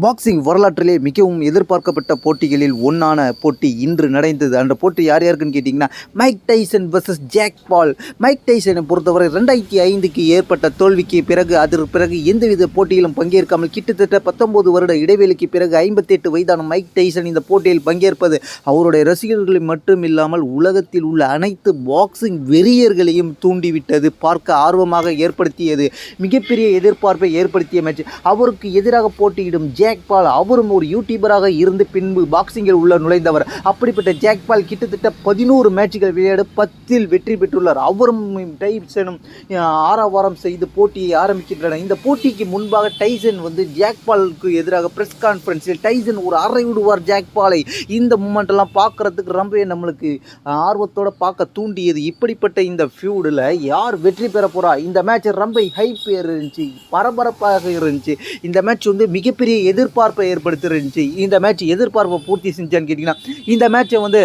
Boxing வரலாற்றிலே மிகவும் எதிர்பார்க்கப்பட்ட போட்டிகளில் ஒன்றான போட்டி இன்று நடந்தது. அந்த போட்டி யார் யாருக்குன்னு கேட்டிங்கன்னா Mike Tyson versus Jake Paul Mike டைசனை பொறுத்தவரை ரெண்டாயிரத்தி ஐந்துக்கு ஏற்பட்ட தோல்விக்கு பிறகு அதற்கு பிறகு எந்தவித போட்டியிலும் பங்கேற்காமல் கிட்டத்தட்ட பத்தொன்பது வருட இடைவெளிக்கு பிறகு ஐம்பத்தெட்டு வயதான மைக் டைசன் இந்த போட்டியில் பங்கேற்பது அவருடைய ரசிகர்களை மட்டும் இல்லாமல் உலகத்தில் உள்ள அனைத்து பாக்ஸிங் வெறியர்களையும் தூண்டிவிட்டது. பார்க்க ஆர்வமாக ஏற்படுத்தியது. மிகப்பெரிய எதிர்பார்ப்பை ஏற்படுத்திய மேட்ச் அவருக்கு எதிராக போட்டியிடும் ஜேக்பால் அவரும் ஒரு யூடியூபராக இருந்து பின்பு பாக்ஸிங்கில் உள்ள நுழைந்தவர். அப்படிப்பட்ட ஜேக்பால் கிட்டத்தட்ட பதினோரு மேட்சுகள் விளையாட பத்தில் வெற்றி பெற்றுள்ளார். அவரும் டைசனும் ஆரவாரம் செய்து போட்டியை ஆரம்பிக்கின்றனர். இந்த போட்டிக்கு முன்பாக டைசன் வந்து ஜாக்பாலுக்கு எதிராக பிரஸ் கான்ஃபரன்ஸில் டைசன் ஒரு அறை விடுவார் ஜாக்பாலை இந்த மூமெண்ட்டெல்லாம் பார்க்குறதுக்கு பார்க்கறதுக்கு ரொம்பவே நம்மளுக்கு ஆர்வத்தோட பார்க்க தூண்டியது. இப்படிப்பட்ட இந்த ஃபியூடில் யார் வெற்றி பெற போகிறா இந்த மேட்ச் ரொம்ப ஹைப் இருந்துச்சு பரபரப்பாக இருந்துச்சு. இந்த மேட்ச் வந்து மிகப்பெரிய எதிர்பார்ப்பை ஏற்படுத்திருந்துச்சு இந்த மேட்ச் எதிர்பார்ப்பை பூர்த்தி செஞ்சான்னு கேட்டிங்கன்னா இந்த மேட்ச்சை வந்து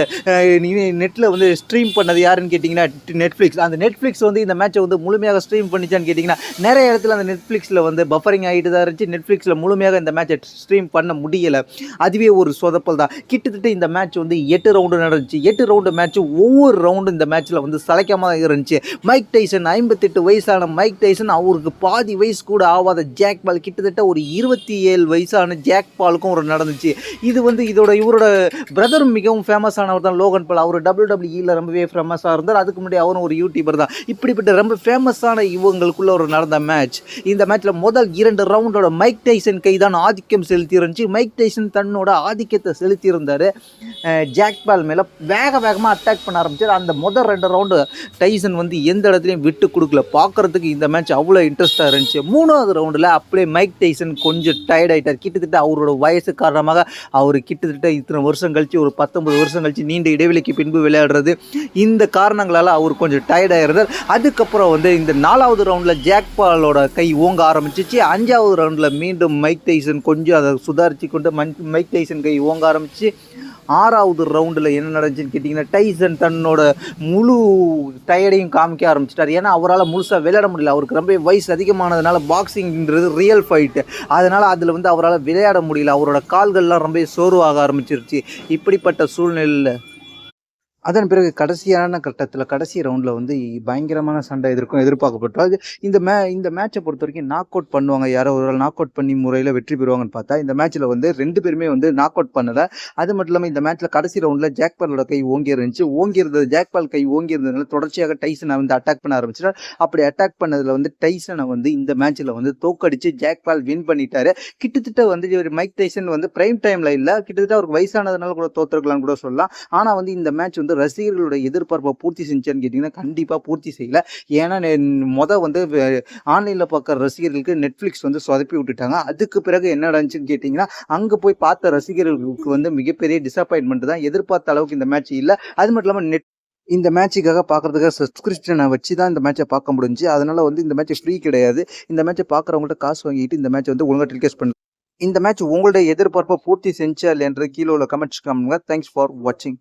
நெட்டில் வந்து ஸ்ட்ரீம் பண்ணது யாருன்னு கேட்டிங்கன்னா நெட்ஃப்ளிக்ஸ் அந்த நெட்ஃப்ளிக்ஸ் வந்து இந்த மேட்ச்சை வந்து முழுமையாக ஸ்ட்ரீம் பண்ணிச்சான்னு கேட்டிங்கன்னா நிறைய இடத்துல அந்த நெட்ஃப்ளிக்ஸில் வந்து பஃபரிங் ஆகிட்டு தான் இருந்துச்சு. நெட்ஃப்ளிக்ஸில் முழுமையாக இந்த மேட்சை ஸ்ட்ரீம் பண்ண முடியலை. அதுவே ஒரு சொதப்பல் தான். கிட்டத்தட்ட இந்த மேட்ச் வந்து எட்டு ரவுண்டு நடந்துச்சு. எட்டு ரவுண்டு மேட்ச்சு ஒவ்வொரு ரவுண்டும் இந்த மேட்ச்சில் வந்து சளைக்காம இருந்துச்சு. மைக் டைசன் ஐம்பத்தெட்டு வயசான மைக் டைசன் அவருக்கு பாதி வயசு கூட ஆகாத ஜாக் பால் கிட்டத்தட்ட ஒரு இருபத்தி ஏழு வயசாக ஃபேமஸான ஜாக் பாலுக்கும் ஒரு நடந்துச்சு. இது வந்து இதோட இவரோட பிரதரும் மிகவும் ஃபேமஸானவர் தான் லோகன் பால் அவர் டபிள்யூ டபிள்யூஇல ரொம்பவே ஃபேமஸாக இருந்தார். அதுக்கு முன்னாடி அவரும் ஒரு யூடியூபர் தான். இப்படிப்பட்ட ரொம்ப ஃபேமஸான இவங்களுக்குள்ள ஒரு நடந்த மேட்ச் இந்த மேட்ச்சில் முதல் இரண்டு ரவுண்டோட மைக் டைசன் கை தான் ஆதிக்கம் செலுத்தி இருந்துச்சு மைக் டைசன் தன்னோட ஆதிக்கத்தை செலுத்தியிருந்தார். ஜாக் பால் மேலே வேக வேகமாக அட்டாக் பண்ண ஆரம்பிச்சார். அந்த முதல் ரெண்டு ரவுண்டு டைசன் வந்து எந்த இடத்துலையும் விட்டு கொடுக்கல. பார்க்கறதுக்கு இந்த மேட்ச் அவ்வளோ இன்ட்ரெஸ்ட்டாக இருந்துச்சு. மூணாவது ரவுண்டில் அப்படியே மைக் டைசன் கொஞ்சம் டயர்ட் ஆகிட்டார் கிட்டத்தட்ட அவரோட வயசு காரணமாக அவர் கிட்டத்தட்ட இத்தனை வருஷம் கழிச்சு ஒரு பத்தொன்பது வருஷம் கழிச்சு நீண்ட இடைவெளிக்கு பின்பு விளையாடுறது. இந்த காரணங்களால் அவர் கொஞ்சம் டயர்ட் அதுக்கப்புறம் வந்து இந்த நாலாவது ரவுண்டில் ஜாக்பாலோட கை ஓங்க ஆரம்பிச்சிச்சு. அஞ்சாவது ரவுண்டில் மீண்டும் மைக் டைசன் கொஞ்சம் அதை சுதாரித்து கொண்டு மைக் டைசன் கை ஓங்க ஆரம்பிச்சு. ஆறாவது ரவுண்டில் என்ன நடந்துச்சுன்னு கேட்டிங்கன்னா டைசன் தன்னோட முழு டயர்டையும் காமிக்க ஆரம்பிச்சிட்டார். ஏன்னா அவரால் முழுசாக விளையாட முடியல. அவருக்கு ரொம்ப வயசு அதிகமானதுனால பாக்ஸிங்கிறது ரியல் ஃபைட்டு அதனால் அதில் வந்து அவரால் விளையாட முடியல. அவரோட கால்கள்லாம் ரொம்ப சோர்வாக ஆரம்பிச்சிருச்சு. இப்படிப்பட்ட சூழ்நிலையில் அதன் பிறகு கடைசியான கட்டத்தில் கடைசி ரவுண்டில் வந்து பயங்கரமான சண்டை எதிர்க்கும் எதிர்பார்க்கப்பட்டோம் அது இந்த மே இந்த மேட்சை பொறுத்த வரைக்கும் நாக் அவுட் பண்ணுவாங்க. யாரோ ஒரு நாக் அவுட் பண்ணி முறையில் வெற்றி பெறுவாங்கன்னு பார்த்தா இந்த மேட்ச்சில் வந்து ரெண்டு பேருமே வந்து நாக் அவுட் பண்ணலை. அது மட்டும் இல்லாமல் இந்த மேட்ச்சில் கடைசி ரவுண்டில் ஜாக்பாலோட கை ஓங்கி இருந்துச்சு. ஓங்கி இருந்தது ஜாக் பால் கை ஓங்கி இருந்ததுனால தொடர்ச்சியாக டைசனை வந்து அட்டாக் பண்ண ஆரம்பிச்சிட்டார். அப்படி அட்டாக் பண்ணதில் வந்து டைசனை வந்து இந்த மேட்ச்சில் வந்து தோக்கடிச்சு ஜாக்பால் வின் பண்ணிட்டாரு. கிட்டத்தட்ட வந்து இவர் மைக் டைசன் வந்து பிரைம் டைமில் இல்லை கிட்டத்தட்ட அவருக்கு வயசானதுனால கூட தோத்துருக்கலாம்னு கூட சொல்லலாம். ஆனால் வந்து இந்த மேட்ச் வந்து ரசிகர்களுடைய எதிர்பார்ப்பை பூர்த்தி செஞ்சான்னு கேட்டிங்கன்னா கண்டிப்பாக பூர்த்தி செய்யலை. ஏன்னா மொதல் வந்து ஆன்லைனில் பார்க்குற ரசிகர்களுக்கு நெட்ஃப்ளிக்ஸ் வந்து சொதப்பி விட்டுட்டாங்க. அதுக்கு பிறகு என்ன நடந்துச்சுன்னு கேட்டிங்கன்னா அங்கே போய் பார்த்த ரசிகர்களுக்கு வந்து மிகப்பெரிய டிசப்பாயின்மெண்ட் தான். எதிர்பார்த்த அளவுக்கு இந்த மேட்ச் இல்லை. அது மட்டும் இல்லாமல் நெட் இந்த மேட்சுக்காக பார்க்குறதுக்காக சப்ஸ்கிரிப்ஷனை வச்சு தான் இந்த மேட்சை பார்க்க முடிஞ்சு. அதனால் வந்து இந்த மேட்ச் ஃப்ரீ கிடையாது. இந்த மேட்சை பார்க்குறவங்கள்ட்ட காசு வாங்கிட்டு இந்த மேட்ச் வந்து ஒழுங்காக டெலிகாஸ்ட் பண்ணு. இந்த மேட்ச் உங்களுடைய எதிர்பார்ப்பை பூர்த்தி செஞ்சா இல்லைன்றது கீழே உள்ள கமெண்ட்ஸ் காமிங்க தேங்க்ஸ் ஃபார் வாட்சிங்